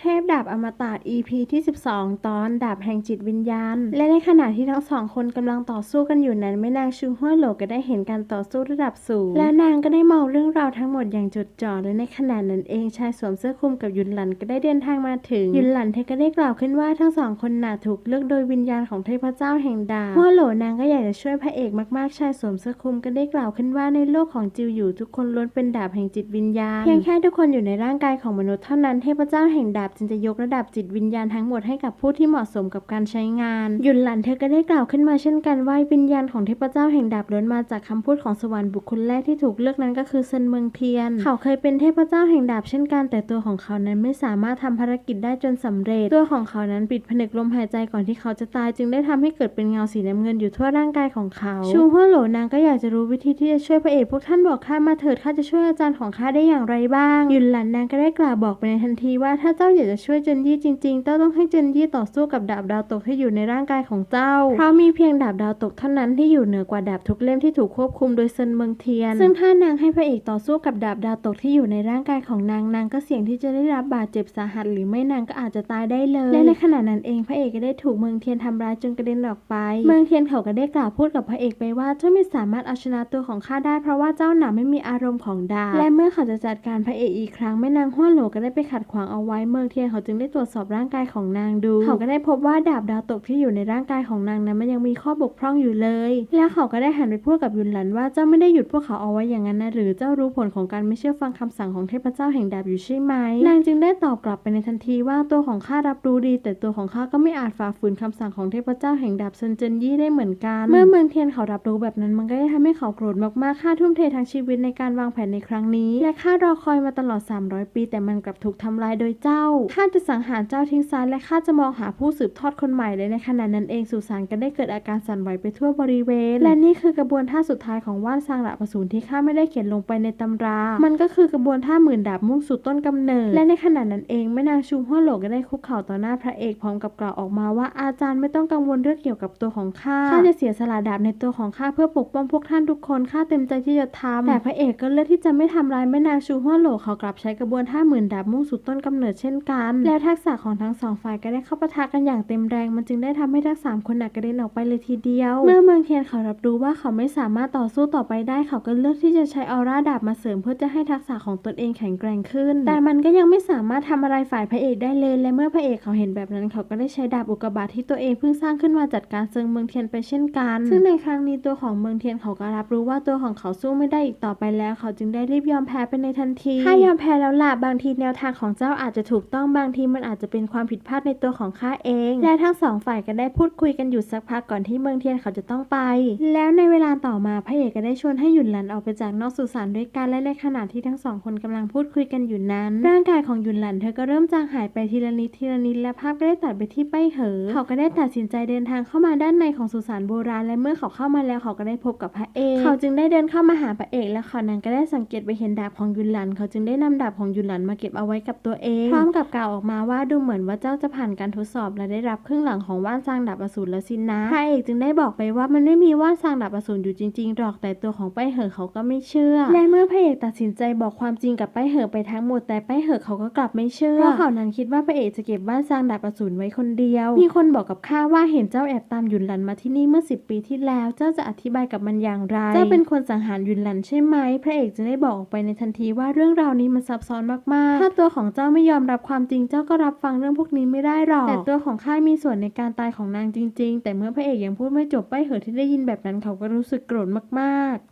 เทพดาบอมตะ EP ที่ 12 ตอนดาบแห่งจิตวิญญาณ และในขณะที่ทั้งสองคนกำลังต่อสู้กันอยู่นั้นแม่นางชูฮั่วโหลก็ได้เห็นการต่อสู้ระดับสูง และนางก็ได้มองเรื่องราวทั้งหมดอย่างจดจ่อและในขณะนั้นเองชายสวมเสื้อคลุมกับยุนหลันก็ได้เดินทางมาถึง ยุนหลันเธอก็ได้กล่าวขึ้นว่าทั้งสองคนน่ะถูกเลือกโดยวิญญาณของเทพเจ้าแห่งดาบฮั่วโหลนางก็อยากจะช่วยพระเอกมากๆชายสวมเสื้อคลุมก็ได้กล่าวขึ้นว่าในโลกของจิวอยู่ทุกคนล้วนเป็นดาบแห่งจิตวิญญาณเพียงแค่ทุกคนอยู่ในร่างกายของมนุษย์เท่านั้นเทพเจ้าแห่งดาบจึงจะยกระดับจิตวิญญาณทั้งหมดให้กับผู้ที่เหมาะสมกับการใช้งาน ยุนหลันเธอก็ได้กล่าวขึ้นมาเช่นกันว่าวิญญาณของเทพเจ้าแห่งดาบล้วนมาจากคำพูดของสวรรค์บุคคลแรกที่ถูกเลือกนั้นก็คือเซินเมืองเทียน เขาเคยเป็นเทพเจ้าแห่งดาบเช่นกัน แต่ตัวของเขานั้นไม่สามารถทำภารกิจได้จนสำเร็จ ตัวของเขานั้นปิดผนึกลมหายใจก่อนที่เขาจะตายจึงได้ทำให้เกิดเป็นเงาสีน้ำเงินอยู่ทั่วร่างกายของเขา ชูฮั่วโหลนางก็อยากจะรู้วิธีที่จะช่วยพระเอกพวกท่านบอกข้ามาเถิดข้าจะช่วยอาจารย์ของข้าได้อย่างไรบ้าง ยุนหลันนางก็ได้กล่าวบอกไปในทันทีว่าถ้าเจ้าอยากจะช่วยเจนยี่จริงๆ เจ้าต้องให้เจนยี่ต่อสู้กับดาบดาวตกที่อยู่ในร่างกายของเจ้า เพราะมีเพียงดาบดาวตกเท่านั้นที่อยู่เหนือกว่าดาบทุกเล่มที่ถูกควบคุมโดยเซินเมืองเทียน ซึ่งถ้านางให้พระเอกต่อสู้กับดาบดาวตกที่อยู่ในร่างกายของนางนางก็เสี่ยงที่จะได้รับบาดเจ็บสาหัส หรือไม่นางก็อาจจะตายได้เลย และในขณะนั้นเองพระเอกก็ได้ถูกเมืองเทียนทำร้ายจนกระเด็นออกไป เมืองเทียนเขาก็ได้กล่าวพูดกับพระเอกไปว่าเจ้าไม่สามารถเอาชนะตัวของข้าได้ เพราะว่าเจ้าหนาไม่มีอารมณ์ของดาบและเมื่อเขาจะจัดการพระเอกอีกครั้งแม่นางห้วนโหลก็ได้ไปขัดขวางเอาไว้เมืองเทียนเขาจึงได้ตรวจสอบร่างกายของนางดู เขาก็ได้พบว่าดาบดาวตกที่อยู่ในร่างกายของนางนั้นมันยังมีข้อบกพร่องอยู่เลย แล้วเขาก็ได้หันไปพูดกับยุนหลันว่าเจ้าไม่ได้หยุดพวกเขาเอาไว้อย่างนั้นนะหรือเจ้ารู้ผลของการไม่เชื่อฟังคำสั่งของเทพเจ้าแห่งดาบอยู่ใช่ไหมนางจึงได้ตอบกลับไปในทันทีว่าตัวของข้ารับรู้ดี แต่ตัวของข้าก็ไม่อาจฝ่าฝืนคำสั่งของเทพเจ้าแห่งดาบเซินเจินยี่ได้เหมือนกัน เมื่อเมืองเทียนเขารับรู้แบบนั้นมันก็ได้ทำให้เขาโกรธมากๆข้าทุ่มเททั้งชีวิตในการวางแผนในครั้งนี้ และข้ารอคอยมาตลอด 300 ปี แต่มันกลับถูกทำลายโดยเจ้าข้าจะสังหารเจ้าทิ้งซายและข้าจะมองหาผู้สืบทอดคนใหม่เลยในขณะนั้นเองสุสานก็ได้เกิดอาการสั่นไหวไปทั่วบริเวณ และนี่คือกระบวนท่าสุดท้ายของว่านซางหละประสูนที่ข้าไม่ได้เขียนลงไปในตำรา มันก็คือกระบวนท่าหมื่นดาบมุ่งสู่ต้นกำเนิด และในขณะนั้นเองแม่นางชุมฮั่วโหลก็ได้คุกเข่าต่อหน้าพระเอกพร้อมกับกล่าวออกมาว่าอาจารย์ไม่ต้องกังวลเรื่องเกี่ยวกับตัวของข้าข้าจะเสียสละดาบในตัวของข้าเพื่อปกป้องพวกท่านทุกคนข้าเต็มใจที่จะทำแต่พระเอกก็เลือกที่จะไม่ทำร้ายแม่นางชูฮั่วโหลเขากลับใช้กระบวนท่าหมื่นดาบมุ่งสู่ต้นกำเนิดเช่นกัน แล้วทักษะของทั้งสองฝ่ายก็ได้เข้าปะทะกันอย่างเต็มแรง มันจึงได้ทำให้ทั้งสามคนหนักกระเด็นออกไปเลยทีเดียว เมื่อเมืองเทียนเขารับรู้ว่าเขาไม่สามารถต่อสู้ต่อไปได้ เขาก็เลือกที่จะใช้ออร่าดาบมาเสริมเพื่อจะให้ทักษะของตนเองแข็งแกร่งขึ้น แต่มันก็ยังไม่สามารถทำอะไรฝ่ายพระเอกได้เลย และเมื่อพระเอกเขาเห็นแบบนั้น เขาก็ได้ใช้ดาบอุกกาบาตที่ตัวเองเพิ่งสร้างขึ้นมาจัดการเซิงเมืองเทียนไปเช่นกัน ซึ่งในครั้งนี้ตัวของเมืองเทียนเขาก็รับรู้ว่าตัวของเขาสู้ไม่ได้อีกต่อไปแล้ว เขาจึงได้รีบยอมแพ้ไปในทันที ถ้ายอมแพ้แล้วล่ะบางทีแนวทางของเจ้าอาจจะถูกต้องบางทีมันอาจจะเป็นความผิดพลาดในตัวของข้าเอง และทั้งสองฝ่ายก็ได้พูดคุยกันอยู่สักพักก่อนที่เมืองเทียนเขาจะต้องไป แล้วในเวลาต่อมาพระเอกก็ได้ชวนให้หยุนหลันออกไปจากนอกสุสานด้วยกันและในขณะที่ทั้งสองคนกำลังพูดคุยกันอยู่นั้น ร่างกายของหยุนหลันเธอก็เริ่มจางหายไปทีละนิดทีละนิดและภาพก็ได้ตัดไปที่ป้ายเหอ เขาก็ได้ตัดสินใจเดินทางเข้ามาด้านในของสุสานโบราณและเมื่อเขาเข้ามาแล้วเขาก็ได้พบกับพระเอก เขาจึงได้เดินเข้ามาหาพระเอก และเขานั้นก็ได้สังเกตไปเห็นดาบของยุนหลัน เขาจึงได้นำดาบของยุนหลันมาเก็บเอาไว้กับตัวเอง พร้อมกับกล่าวออกมาว่าดูเหมือนว่าเจ้าจะผ่านการทดสอบและได้รับครึ่งหลังของว่านซางดาบอสูรแล้วสินนะพระเอกจึงได้บอกไปว่ามันไม่มีว่านซางดาบอสูรอยู่จริงๆหรอกแต่ตัวของป้ายเหอเขาก็ไม่เชื่อ และเมื่อพระเอกตัดสินใจบอกความจริงกับป้ายเหอไปทั้งหมดแต่ป้ายเหอเขาก็กลับไม่เชื่อเพราะเขานั้นคิดว่าพระเอกจะเก็บว่านซางดาบอสูรไว้คนเดียว มีคนบอกกับข้าว่าเห็นเจ้าแอบตามยุนหลันมาที่นี่เมื่อ 10 ปีที่แล้ว เจ้าจะอธิบายกับมันอย่างไร เจ้าเป็นคนสังหารยุนหลันใช่ไหม พระเอกจึงได้บอกออกไปในทันทีว่าเรื่องราวนี้มันซับซ้อนมากๆ ถ้าตัวของเจ้าไม่ยอมรับความจริงเจ้าก็รับฟังเรื่องพวกนี้ไม่ได้หรอก แต่ตัวของข้ามีส่วนในการตายของนางจริง ๆ แต่เมื่อพระเอกยังพูดไม่จบไปเหอที่ได้ยินแบบนั้นเขาก็รู้สึกโกรธมากๆ